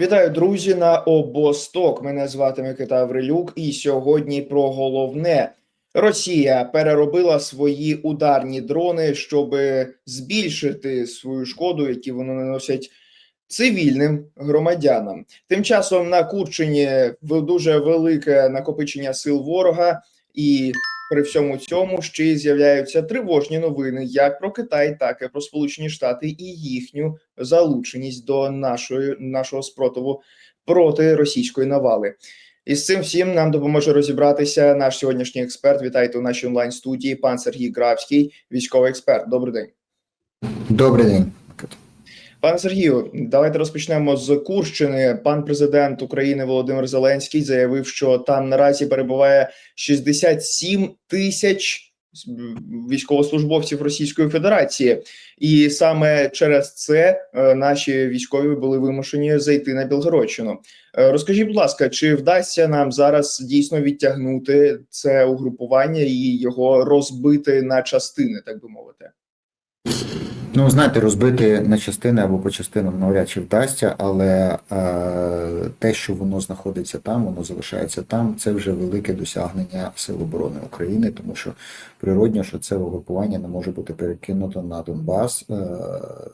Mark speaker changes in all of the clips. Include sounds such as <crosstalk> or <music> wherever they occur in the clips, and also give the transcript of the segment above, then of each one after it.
Speaker 1: Вітаю, друзі, на обосток. Мене звати Микита Аврилюк, і сьогодні про головне. Росія переробила свої ударні дрони, щоб збільшити свою шкоду, які вони наносять цивільним громадянам. Тим часом на Курчині дуже велике накопичення сил ворога, і при всьому цьому ще й з'являються тривожні новини як про Китай, так і про Сполучені Штати і їхню залученість до нашої нашого спротиву проти російської навали. І з цим всім нам допоможе розібратися наш сьогоднішній експерт. Вітайте у нашій онлайн студії, пан Сергій Графський, військовий експерт. Добрий день,
Speaker 2: Добрий день.
Speaker 1: Пане Сергію. Давайте розпочнемо з Курщини. Пан президент України Володимир Зеленський заявив, що там наразі перебуває 67 тисяч військовослужбовців Російської Федерації, і саме через це е, наші військові були вимушені зайти на Білгородщину. Е, Розкажіть, будь ласка, чи вдасться нам зараз дійсно відтягнути це угрупування і його розбити на частини, так би мовити?
Speaker 2: Ну, знаєте, розбити на частини або по частинам навряд чи вдасться, але е, те, що воно знаходиться там, воно залишається там, це вже велике досягнення Сил оборони України, тому що природньо, що це угрупування не може бути перекинуто на Донбас е,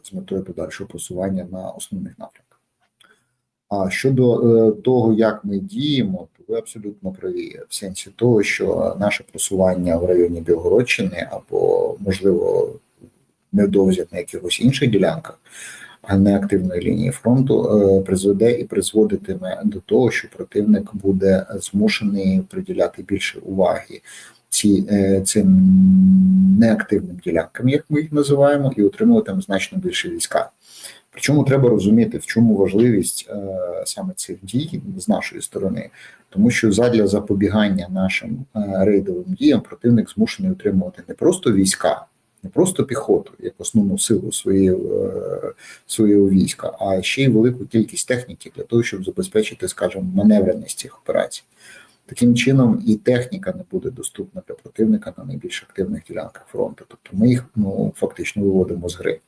Speaker 2: з метою подальшого просування на основних напрямках. А щодо е, того, як ми діємо, то ви абсолютно праві в сенсі того, що наше просування в районі Білгородщини або можливо невдовзі на якихось інших ділянках, а не лінії фронту, е, призведе і призводитиме до того, що противник буде змушений приділяти більше уваги ці, е, цим неактивним ділянкам, як ми їх називаємо, і отримуватиме значно більше війська. Причому треба розуміти, в чому важливість е, саме цих дій з нашої сторони, тому що задля запобігання нашим е, рейдовим діям противник змушений утримувати не просто війська, не просто піхоту як основну силу своєї, е, свого війська, а ще й велику кількість техніки для того, щоб забезпечити, скажімо, маневреність цих операцій. Таким чином, і техніка не буде доступна для противника на найбільш активних ділянках фронту. Тобто ми їх ну фактично виводимо з гри,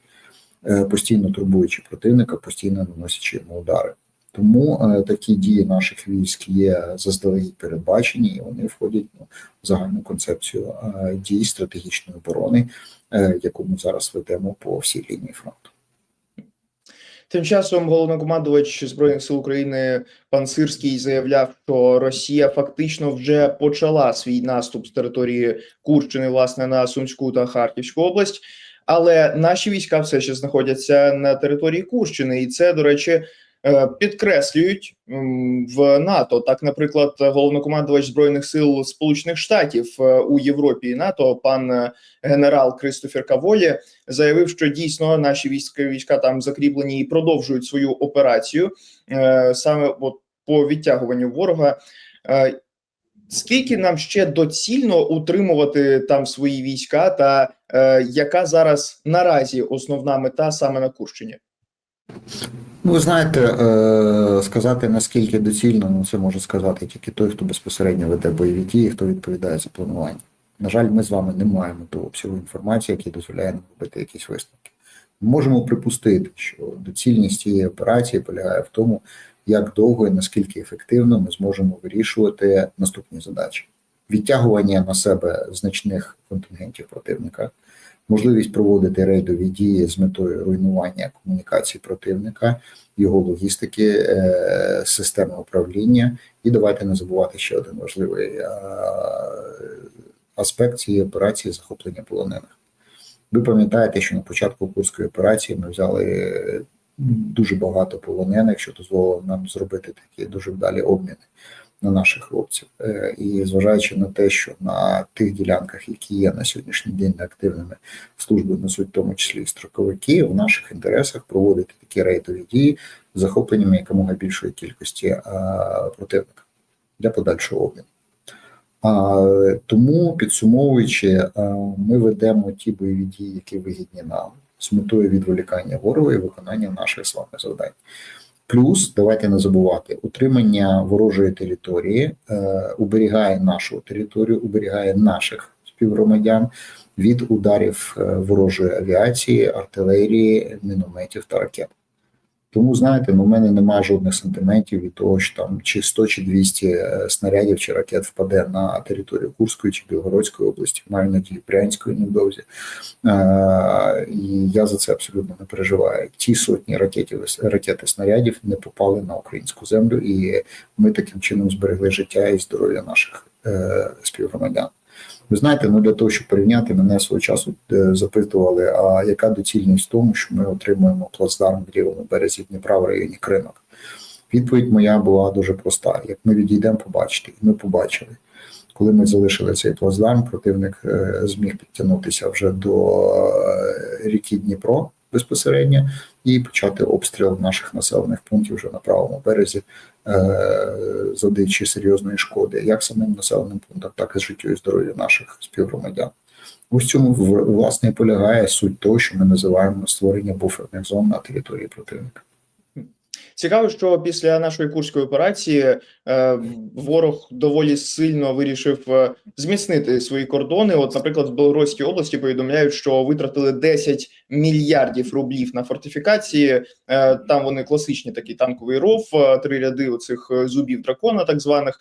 Speaker 2: е, постійно турбуючи противника, постійно наносячи йому удари. Тому е, такі дії наших військ є заздалегідь передбачені, і вони входять ну, в загальну концепцію е, дій стратегічної оборони, е, яку ми зараз ведемо по всій лінії фронту.
Speaker 1: Тим часом головнокомандувач збройних сил України пан Сирський заявляв, що Росія фактично вже почала свій наступ з території Курщини, власне, на Сумську та Харківську область. Але наші війська все ще знаходяться на території Курщини, і це, до речі, підкреслюють в НАТО. Так, наприклад, головнокомандувач збройних сил Сполучених Штатів е, у Європі і НАТО, пан е, генерал Кристофер Каволі, заявив, що дійсно наші війська війська там закріплені і продовжують свою операцію е, саме от по відтягуванню ворога. Е, Скільки нам ще доцільно утримувати там свої війська, та е, яка зараз наразі основна мета саме на Курщині?
Speaker 2: Ну, ви знаєте, е, сказати наскільки доцільно, ну це може сказати тільки той, хто безпосередньо веде бойові дії, хто відповідає за планування. На жаль, ми з вами не маємо того обсягу інформації, який дозволяє нам робити якісь висновки. Ми можемо припустити, що доцільність цієї операції полягає в тому, як довго і наскільки ефективно ми зможемо вирішувати наступні задачі: відтягування на себе значних контингентів противника, можливість проводити рейдові дії з метою руйнування комунікації противника, його логістики, е, системи управління. І давайте не забувати ще один важливий е, аспект цієї операції захоплення полонених. Ви пам'ятаєте, що на початку курської операції ми взяли дуже багато полонених, що дозволило нам зробити такі дуже вдалі обміни на наших хлопців. Е, І зважаючи на те, що на тих ділянках, які є на сьогоднішній день неактивними, служби несуть в тому числі і строковики, в наших інтересах проводити такі рейтові дії з захопленням якомога більшої кількості е, противника для подальшого обміну. А, Тому, підсумовуючи, е, ми ведемо ті бойові дії, які вигідні нам з метою відволікання ворога і виконання наших з вами завдань. Плюс давайте не забувати, утримання ворожої території е, уберігає нашу територію, уберігає наших співгромадян від ударів е, ворожої авіації, артилерії, мінометів та ракет. Тому, знаєте, ну, в мене немає жодних сантиментів від того, що там чи 100 чи 200 е, снарядів чи ракет впаде на територію Курської чи Білгородської області, маю надію, Брянської невдовзі. Е, І я за це абсолютно не переживаю. Ті сотні ракетів, ракет і снарядів не попали на українську землю, і ми таким чином зберегли життя і здоров'я наших е, співгромадян. Ви знаєте, ну для того, щоб порівняти, мене свого часу е, запитували, а яка доцільність в тому, що ми отримуємо плацдарм в лівому березі Дніпра в районі Кринок? Відповідь моя була дуже проста: як ми відійдемо, побачити, і ми побачили. Коли ми залишили цей плацдарм, противник е, зміг підтягнутися вже до е, ріки Дніпро безпосередньо і почати обстріл наших населених пунктів вже на правому березі, завдаючи серйозної шкоди, як самим населеним пунктам, так і життю і здоров'ю наших співгромадян. У цьому власне полягає суть того, що ми називаємо створення буферних зон на території противника.
Speaker 1: Цікаво, що після нашої курської операції е, ворог доволі сильно вирішив е, зміцнити свої кордони. От, наприклад, в Білоруській області повідомляють, що витратили 10 мільярдів рублів на фортифікації. Е, там вони класичні такі танковий ров, е, три ряди оцих е, зубів дракона, так званих.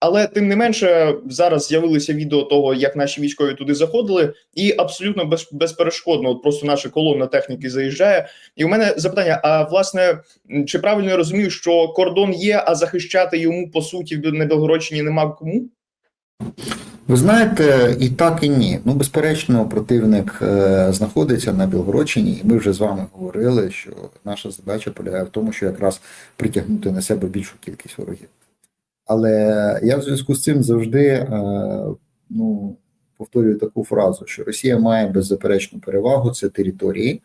Speaker 1: Але тим не менше, зараз з'явилися відео того, як наші військові туди заходили, і абсолютно без, безперешкодно, от просто наша колона техніки заїжджає. І у мене запитання: а власне, чи правильно я розумію, що кордон є, а захищати йому по суті на Білгородщині нема кому?
Speaker 2: Ви знаєте, і так, і ні. Ну, безперечно, противник е, знаходиться на Білгородщині, і ми вже з вами говорили, що наша задача полягає в тому, що якраз притягнути на себе більшу кількість ворогів. Але я в зв'язку з цим завжди е, ну, повторюю таку фразу, що Росія має беззаперечну перевагу це території,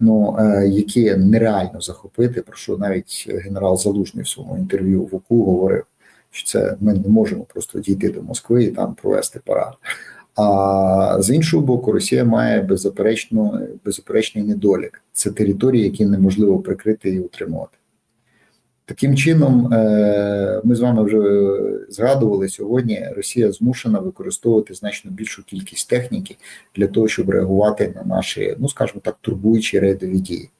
Speaker 2: ну, е, які нереально захопити, про що навіть генерал Залужний в своєму інтерв'ю в УКУ говорив що це ми не можемо просто дійти до Москви і там провести парад. А з іншого боку, Росія має беззаперечно беззаперечний недолік. Це території, які неможливо прикрити і утримувати. Таким чином, е, ми з вами вже згадували сьогодні. Росія змушена використовувати значно більшу кількість техніки для того, щоб реагувати на наші, ну скажімо так, турбуючі рейдові дії.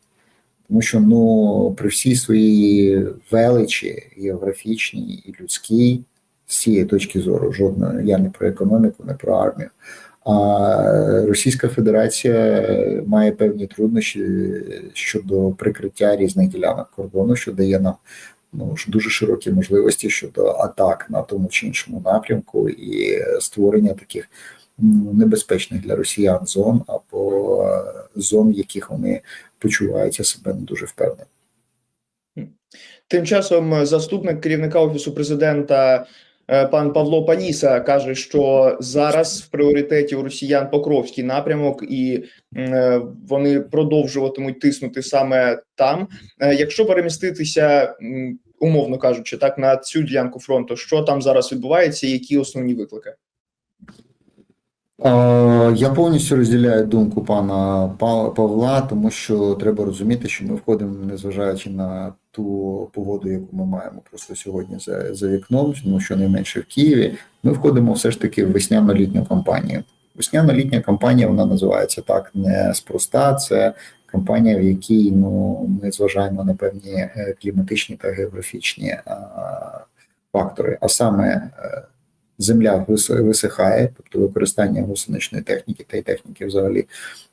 Speaker 2: Тому що ну при всій своїй величі географічній і людській, з цієї точки зору, жодної я не про економіку, не про армію. А Російська Федерація має певні труднощі щодо прикриття різних ділянок кордону, що дає нам ну дуже широкі можливості щодо атак на тому чи іншому напрямку і створення таких ну, небезпечних для росіян зон або е, зон, в яких вони почуваються себе не дуже впевнено.
Speaker 1: Тим часом е, заступник керівника офісу президента е, пан Павло Паніса каже, що зараз в пріоритеті у росіян Покровський напрямок, і е, вони продовжуватимуть тиснути саме там. Е, Якщо переміститися, умовно кажучи, так на цю ділянку фронту, що там зараз відбувається, і які основні виклики?
Speaker 2: Е, Я повністю розділяю думку пана Па- Павла, тому що треба розуміти, що ми входимо, незважаючи на ту погоду, яку ми маємо просто сьогодні за, за вікном, ну щонайменше в Києві. Ми входимо все ж таки в весняно-літню кампанію. Весняно-літня кампанія вона називається так неспроста. Це кампанія, в якій ну ми зважаємо на певні е, кліматичні та географічні а, фактори, а саме е, земля вис- висихає, тобто використання гусеничної техніки та й техніки взагалі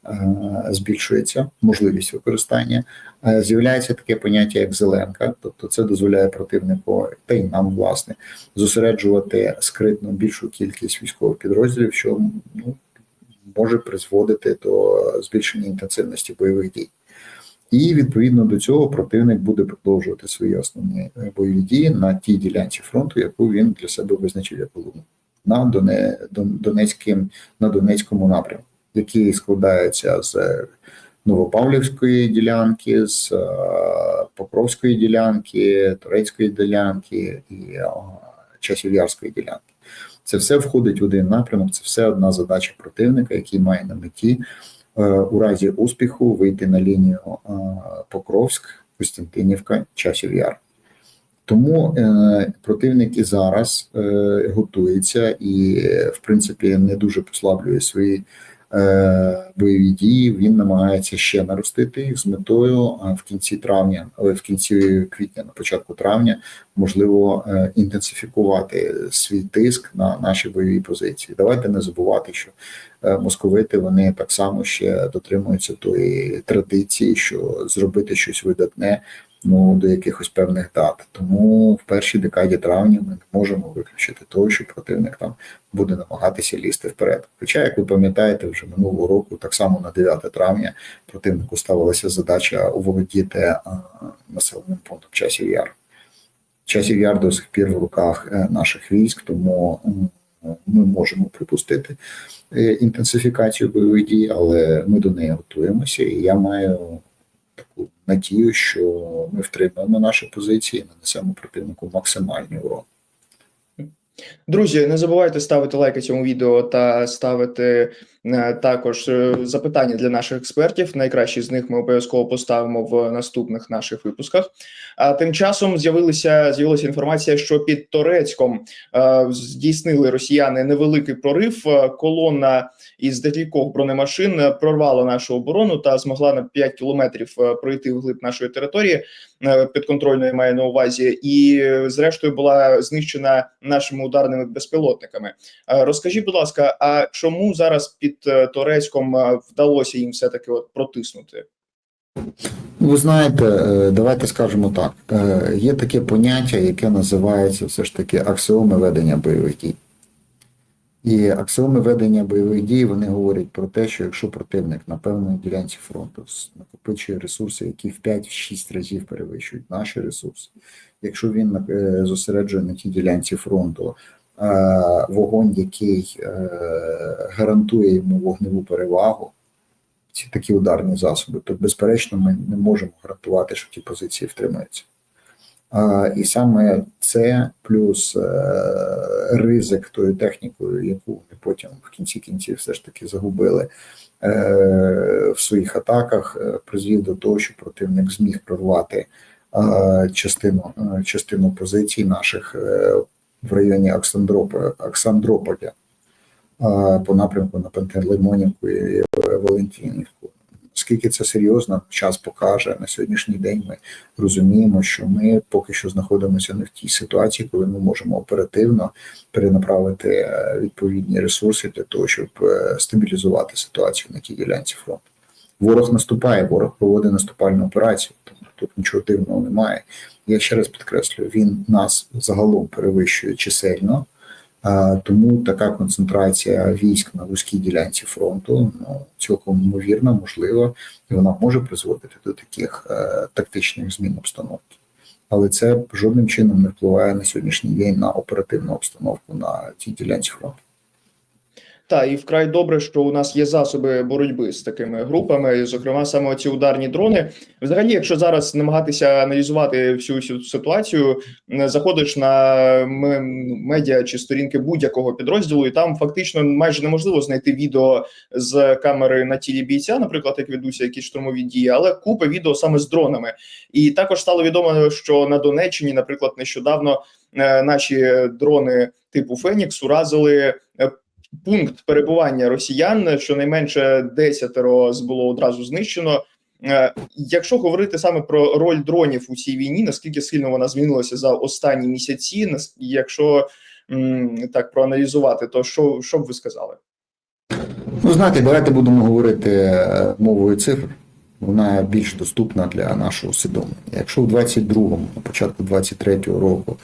Speaker 2: е, збільшується, можливість використання. Е, З'являється таке поняття, як зеленка, тобто це дозволяє противнику та й нам, власне, зосереджувати скритно більшу кількість військових підрозділів, що ну, може призводити до збільшення інтенсивності бойових дій. І відповідно до цього противник буде продовжувати свої основні е, бойові дії на тій ділянці фронту, яку він для себе визначив як головну на Доне, Донецьким, на Донецькому напрямку, який складається з Новопавлівської ділянки, з е, Покровської ділянки, Турецької ділянки і е, Часів'ярської ділянки. Це все входить в один напрямок, це все одна задача противника, який має на меті е, у разі успіху вийти на лінію е, Покровськ, Костянтинівка, Часів Яр. Тому е, противник і зараз е, готується і, е, в принципі, не дуже послаблює свої е, бойові дії. Він намагається ще наростити їх з метою в кінці травня, в кінці квітня, на початку травня, можливо, е, інтенсифікувати свій тиск на наші бойові позиції. Давайте не забувати, що е, московити вони так само ще дотримуються тої традиції, що зробити щось видатне ну, до якихось певних дат. Тому в першій декаді травня ми не можемо виключити того, що противник там буде намагатися лізти вперед. Хоча, як ви пам'ятаєте, вже минулого року, так само на 9 травня, противнику ставилася задача оволодіти а, населеним пунктом часів яр. Часів яр до сих пір в руках е, наших військ, тому ми можемо припустити е, інтенсифікацію бойових дій, але ми до неї готуємося, і я маю таку надію, що ми втримаємо наші позиції, нанесемо противнику максимальний урон.
Speaker 1: Друзі, не забувайте ставити лайки цьому відео та ставити е, також е, запитання для наших експертів. Найкращі з них ми обов'язково поставимо в наступних наших випусках. А тим часом з'явилася з'явилася інформація, що під Торецьком е, здійснили росіяни невеликий прорив. Колона із декількох бронемашин прорвала нашу оборону та змогла на 5 кілометрів пройти вглиб нашої території підконтрольної має на увазі, і е, зрештою була знищена нашими ударними безпілотниками. Е, Розкажіть, будь ласка, а чому зараз під е, Торецьком е, вдалося їм все таки от протиснути?
Speaker 2: Ви знаєте, е, давайте скажемо так: е, є таке поняття, яке називається все ж таки аксіоми ведення бойових дій. І аксіоми ведення бойових дій вони говорять про те, що якщо противник на певній ділянці фронту накопичує ресурси, які в 5-6 разів перевищують наші ресурси, якщо він е, зосереджує на тій ділянці фронту е, вогонь, який е, гарантує йому вогневу перевагу, ці такі ударні засоби, то безперечно ми не можемо гарантувати, що ті позиції втримаються. І саме це плюс е, ризик тою технікою, яку вони потім в кінці кінців все ж таки загубили е, в своїх атаках, е, призвів до того, що противник зміг прорвати частину, частину позицій наших в районі Оксандрополя, по напрямку на Пантелеймонівку і Валентинівку. Скільки це серйозно, час покаже на сьогоднішній день. Ми розуміємо, що ми поки що знаходимося не в тій ситуації, коли ми можемо оперативно перенаправити е, відповідні ресурси для того, щоб е, стабілізувати ситуацію на тій ділянці фронту. Ворог наступає, ворог проводить наступальну операцію, тому тут нічого дивного немає. Я ще раз підкреслюю, він нас загалом перевищує чисельно. Тому така концентрація військ на вузькій ділянці фронту ну, цілком ймовірна, можливо, і вона може призводити до таких е, тактичних змін обстановки. Але це жодним чином не впливає на сьогоднішній день на оперативну обстановку на цій ділянці фронту.
Speaker 1: Та і вкрай добре, що у нас є засоби боротьби з такими групами, зокрема, саме ці ударні дрони. Взагалі, якщо зараз намагатися аналізувати всю цю ситуацію, е, заходиш на медіа чи сторінки будь-якого підрозділу, і там фактично майже неможливо знайти відео з камери на тілі бійця, наприклад, як ведуться якісь штурмові дії, але купа відео саме з дронами. І також стало відомо, що на Донеччині, наприклад, нещодавно е, наші дрони типу Фенікс уразили. Пункт перебування росіян, щонайменше десятеро було одразу знищено. Е, Якщо говорити саме про роль дронів у цій війні, наскільки сильно вона змінилася за останні місяці, якщо так проаналізувати, то що, що б ви сказали?
Speaker 2: Ну, знаєте, давайте будемо говорити е, мовою цифр. Вона більш доступна для нашого усвідомлення. Якщо в 22-му, на початку 23-го року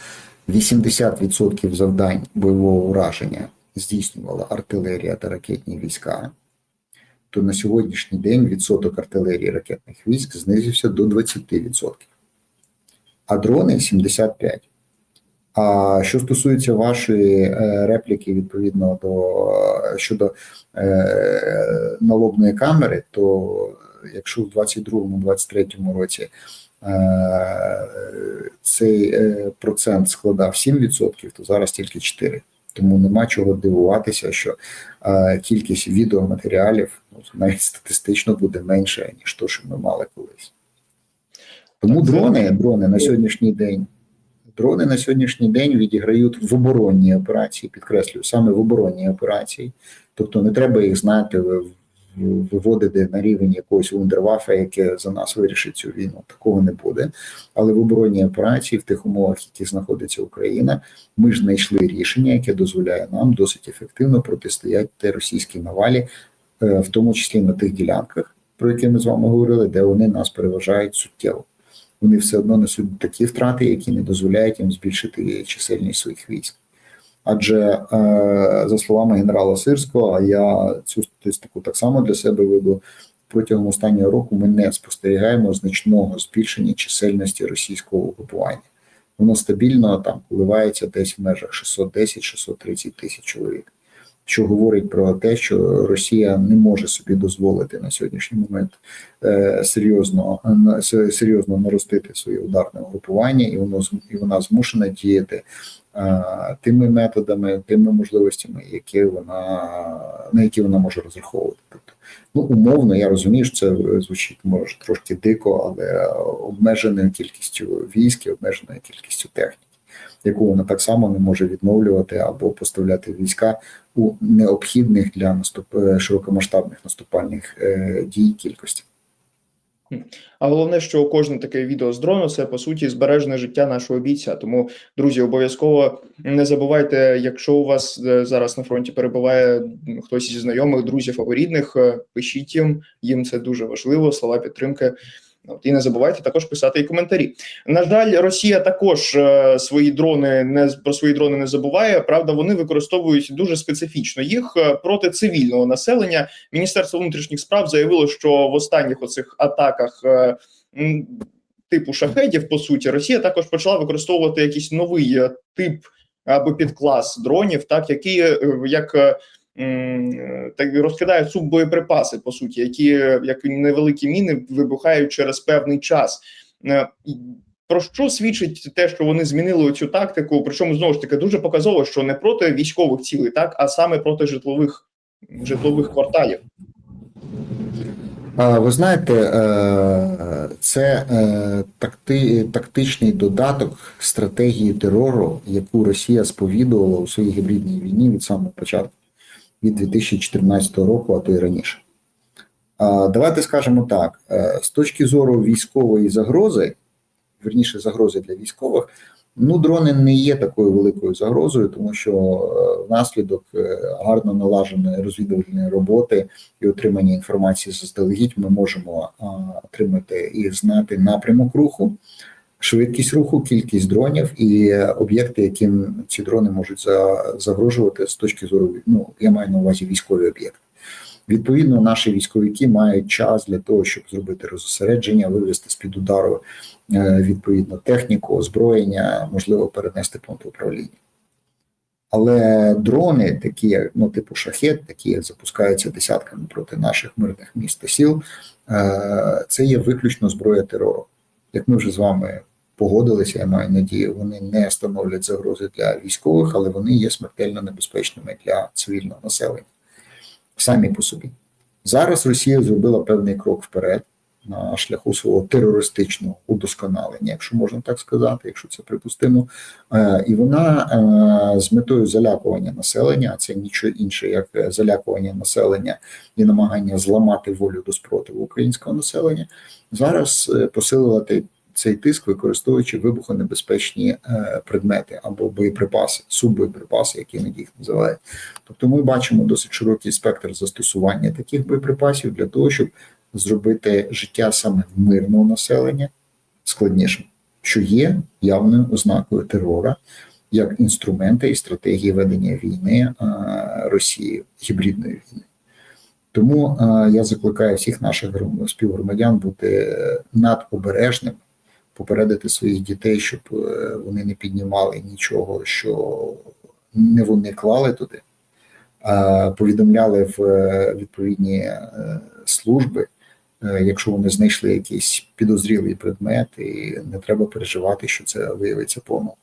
Speaker 2: 80% завдань бойового ураження здійснювала артилерія та ракетні війська, то на сьогоднішній день відсоток артилерії ракетних військ знизився до 20%, а дрони 75%. А що стосується вашої е, репліки відповідно до е, щодо е, налобної камери, то якщо в 22-23 році цей процент складав 7%, то зараз тільки 4%. Тому нема чого дивуватися, що е, кількість відеоматеріалів ну, навіть статистично буде менше, ніж то, що ми мали колись. Тому
Speaker 1: Так, це-
Speaker 2: дрони, дрони на сьогоднішній день Дрони на сьогоднішній день відіграють в оборонній операції, підкреслюю, саме в оборонній операції. Тобто не треба їх знати в- виводити на рівень якогось вундервафа, яке за нас вирішить цю війну. Такого не буде. Але в оборонній операції, в тих умовах, в яких знаходиться Україна, ми ж знайшли рішення, яке дозволяє нам досить ефективно протистояти російській навалі, е, в тому числі на тих ділянках, про які ми з вами говорили, де вони нас переважають суттєво. Вони все одно несуть такі втрати, які не дозволяють їм збільшити чисельність своїх військ. Адже е, за словами генерала Сирського, а я цю статистику так само для себе веду. Протягом останнього року ми не спостерігаємо значного збільшення чисельності російського угрупування. Воно стабільно там коливається десь в межах 610-630 тисяч чоловік, що говорить про те, що Росія не може собі дозволити на сьогоднішній момент е, серйозно серйозно наростити своє ударне угрупування, і воно і вона змушена діяти тими методами, тими можливостями, які вона на які вона може розраховувати. Тобто, ну умовно, я розумію, що це звучить може трошки дико, але обмеженою кількістю військ, і обмеженою кількістю техніки, яку вона так само не може відновлювати або поставляти війська у необхідних для наступ е, широкомасштабних наступальних е, дій кількості.
Speaker 1: А головне, що кожне таке відео з дрону це по суті збережене життя нашого бійця. Тому, друзі, обов'язково не забувайте, якщо у вас е, зараз на фронті перебуває хтось зі знайомих, друзів або рідних, пишіть їм, їм це дуже важливо. Слова підтримки. От, і не забувайте також писати і коментарі. На жаль, Росія також е, свої дрони не про свої дрони не забуває. Правда, вони використовують дуже специфічно їх е, проти цивільного населення. Міністерство внутрішніх справ заявило, що в останніх оцих атаках е, типу шахедів, по суті, Росія також почала використовувати якийсь новий е, тип або підклас дронів, так які е, як. Так розкидають суббоєприпаси, по суті, які е, як невеликі міни вибухають через певний час. Е, Про що свідчить те, що вони змінили цю тактику? Причому знову ж таки дуже показово, що не проти військових цілей, так а саме проти житлових житлових кварталів.
Speaker 2: Ви знаєте, е, це такти, тактичний додаток стратегії терору, яку Росія сповідувала у своїй гібридній війні від самого початку, від 2014 року, а то й раніше. Давайте скажемо так: е, з точки зору військової загрози, верніше загрози для військових, ну дрони не є такою великою загрозою, тому що е, внаслідок е, гарно налаженої розвідувальної роботи і отримання інформації заздалегідь ми можемо отримати і знати напрямок руху, швидкість руху, кількість дронів і об'єкти, яким ці дрони можуть за, загрожувати з точки зору, ну я маю на увазі військові об'єкти. Відповідно, наші військовики мають час для того, щоб зробити розосередження, вивести з під удару е, відповідно техніку, озброєння, можливо, перенести пункт управління. Але дрони, такі як ну, типу шахет, такі як запускаються десятками проти наших мирних міст та сіл, е, це є виключно зброя терору. Як ми вже з вами погодилися, я маю надію, вони не становлять загрози для військових, але вони є смертельно небезпечними для цивільного населення самі по собі. Зараз Росія зробила певний крок вперед на шляху свого терористичного удосконалення, якщо можна так сказати, якщо це припустимо. Е, І вона е, з метою залякування населення, а це нічого інше, як е, залякування населення і намагання зламати волю до спротиву українського населення, зараз посилила цей тиск, використовуючи вибухонебезпечні предмети або боєприпаси, суббоєприпаси, які іноді їх називають. Тобто ми бачимо досить широкий спектр застосування таких боєприпасів для того, щоб зробити життя саме мирного населення складнішим, що є явною ознакою терора як інструмента і стратегії ведення війни е, Росії, гібридної війни. Тому е, я закликаю всіх наших співгромадян бути е, надобережними, попередити своїх дітей, щоб вони не піднімали нічого, що не вони клали туди, повідомляли в відповідні служби, якщо вони знайшли якісь підозрілий предмет, і не треба переживати, що це виявиться помилкою.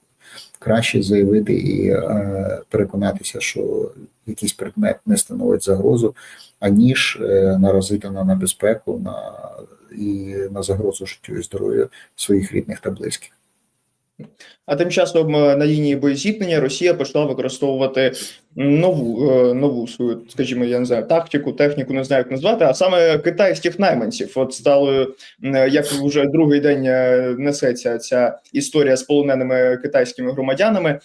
Speaker 2: Краще заявити і е, переконатися, що якийсь предмет не становить загрозу, аніж е, наразити на небезпеку на, і на загрозу життю і здоров'ю своїх рідних та близьких.
Speaker 1: А тим часом е, на лінії боєзіткнення Росія почала використовувати нову е, нову свою, скажімо, я не знаю, тактику, техніку, не знаю, як назвати, а саме китайських найманців. От стало е, як вже другий день несеться ця історія з полоненими китайськими громадянами.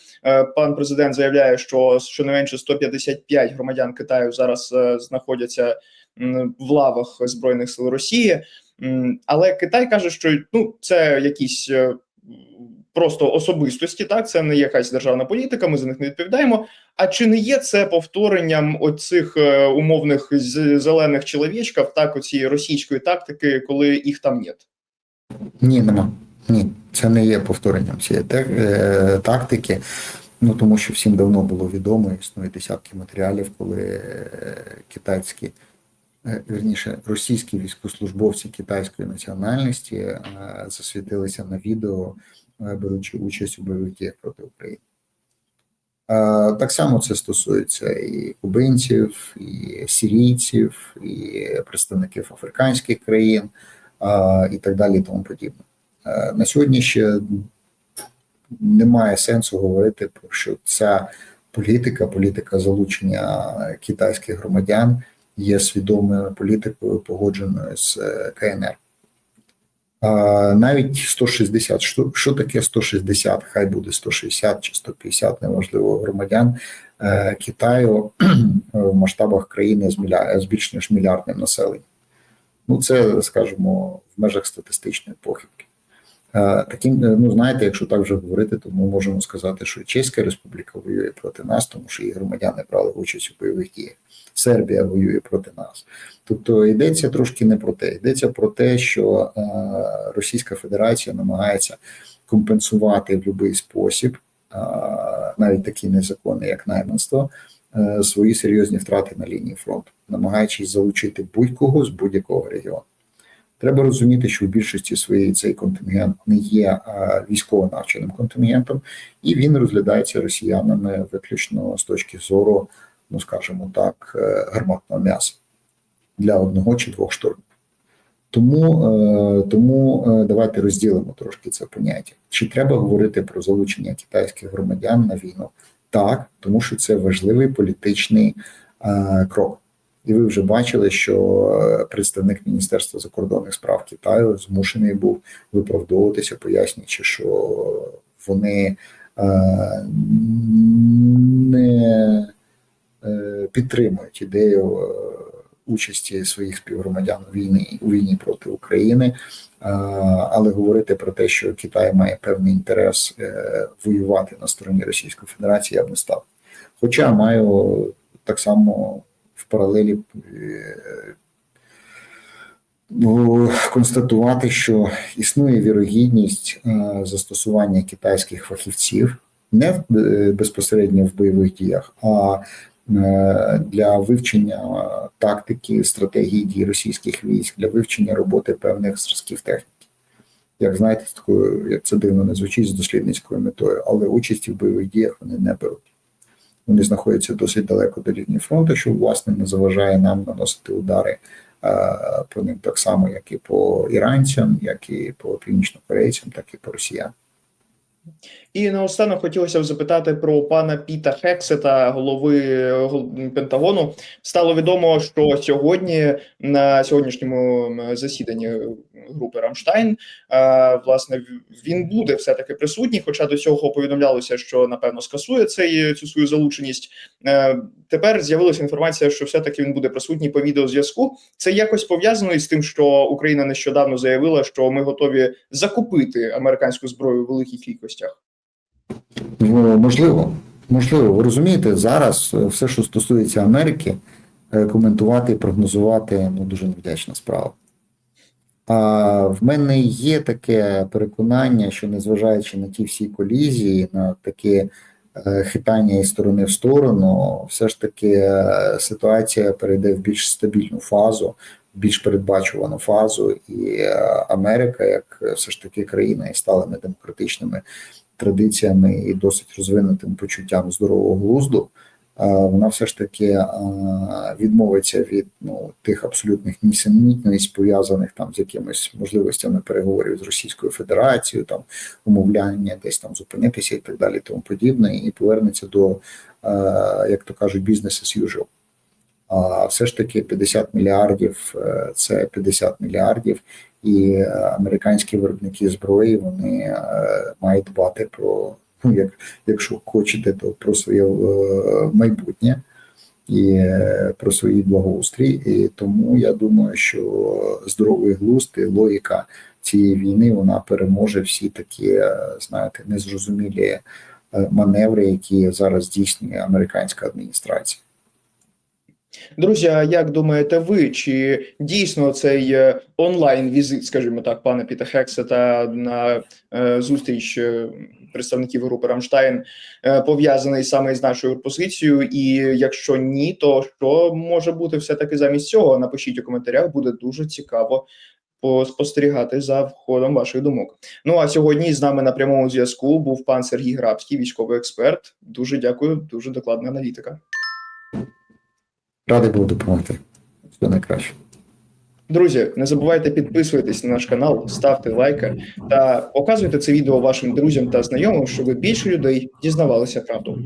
Speaker 1: Пан президент заявляє, що щонайменше 155 громадян Китаю зараз знаходяться в лавах збройних сил Росії. Але Китай каже, що ну це якісь просто особистості, так це не якась державна політика. Ми за них не відповідаємо. А чи не є це повторенням оцих е, умовних зелених чоловічків, так оцієї російської тактики, коли їх там нет?
Speaker 2: Ні, нема. Ні, це не є повторенням цієї е, тактики. Ну тому що всім давно було відомо, існує десятки матеріалів, коли е, китайські, е, вірніше, російські військовослужбовці китайської національності засвітилися на відео, беручи участь у бойових діях проти України. Е, Так само це стосується і кубинців, і сирійців, і представників африканських країн і так далі, і тому подібне. Е, На сьогодні ще немає сенсу говорити про що ця політика, політика залучення китайських громадян є свідомою політикою, погодженою з е, КНР. Навіть 160, що, що таке 160, хай буде 160 чи 150, неважливо, громадян е, Китаю <clears throat> в масштабах країни з більш ніж мільярдним населенням. Ну, це, скажімо, в межах статистичної похибки. Е, Таким, е, ну знаєте, якщо так вже говорити, то ми можемо сказати, що Чеська Республіка воює проти нас, тому що її громадяни брали участь у бойових діях. Сербія воює проти нас. Тобто йдеться трошки не про те. Йдеться про те, що е, Російська Федерація намагається компенсувати в будь-який спосіб, е, навіть такі незаконні, як найманство, е, свої серйозні втрати на лінії фронту, намагаючись залучити будь-кого з будь-якого регіону. Треба розуміти, що в більшості своєї цей контингент не є військово навченим контингентом, і він розглядається росіянами виключно з точки зору, ну скажімо так, е, гарматного м'яса для одного чи двох штурмів. Тому, е, тому е, давайте розділимо трошки це поняття. Чи треба говорити про залучення китайських громадян на війну? Так, тому що це важливий політичний крок. І ви вже бачили, що представник Міністерства закордонних справ Китаю змушений був виправдовуватися, пояснюючи, що вони не підтримують ідею е, участі своїх співгромадян у війні у війні проти України, е, але говорити про те, що Китай має певний інтерес е, воювати на стороні Російської Федерації, я б не став. Хоча маю так само в паралелі е, ну, констатувати, що існує вірогідність е, застосування китайських фахівців не е, безпосередньо в бойових діях, а е, для вивчення тактики, стратегії дій російських військ, для вивчення роботи певних зразків техніки. Як знаєте, з такою, як це дивно не звучить з дослідницькою метою, але участі в бойових діях вони не беруть. Вони знаходяться досить далеко до лінії фронту, що власне не заважає нам наносити удари е, по ним так само, як і по іранцям, як і по північнокорейцям, так і по росіянам.
Speaker 1: І наостанок хотілося б запитати про пана Піта Хексета, голови Пентагону. Стало відомо, що сьогодні на сьогоднішньому засіданні групи Рамштайн, власне, він буде все таки присутній. Хоча до цього повідомлялося, що напевно скасує цей цю свою залученість. Е, Тепер з'явилася інформація, що все таки він буде присутній по відеозв'язку. Це якось пов'язано із тим, що Україна нещодавно заявила, що ми готові закупити американську зброю у великих кількостях.
Speaker 2: Ну, можливо, можливо, ви розумієте, зараз е, все, що стосується Америки, е, коментувати і прогнозувати ну, дуже невдячна справа. А в мене є таке переконання, що незважаючи на ті всі колізії, на таке хитання із сторони в сторону, все ж таки е, ситуація перейде в більш стабільну фазу, в більш передбачувану фазу, і Америка, як все ж таки країна із сталими демократичними традиціями і досить розвинутим почуттям здорового глузду, вона все ж таки е, відмовиться від ну, тих абсолютних нісенітниць, пов'язаних там з якимись можливостями переговорів з Російською Федерацією, там умовляння десь там зупинитися і так далі, тому подібне, і повернеться до, е, як то кажуть, бізнес as usual. А все ж таки 50 мільярдів е, це 50 мільярдів, і е, американські виробники зброї вони е, мають дбати про ну, як якщо хочете, то про своє майбутнє і про свій благоустрій. І тому я думаю, що здоровий глузд і логіка цієї війни вона переможе всі такі, знаєте, незрозумілі маневри, які зараз здійснює американська адміністрація.
Speaker 1: Друзі, а як думаєте ви, чи дійсно цей е, онлайн-візит, скажімо так, пана Піта Хексета на е, зустріч е, представників групи Рамштайн пов'язаний саме з нашою позицією? І якщо ні, то що може бути все таки замість цього? Напишіть у коментарях, буде дуже цікаво поспостерігати за входом ваших думок. Ну а сьогодні з нами на прямому зв'язку був пан Сергій Грабський, військовий експерт. Дуже дякую, дуже докладна аналітика.
Speaker 2: Радий був допомогти. Все найкраще.
Speaker 1: Друзі, не забувайте підписуватись на наш канал, ставте лайки та показуйте це відео вашим друзям та знайомим, щоб більше людей дізнавалися правду.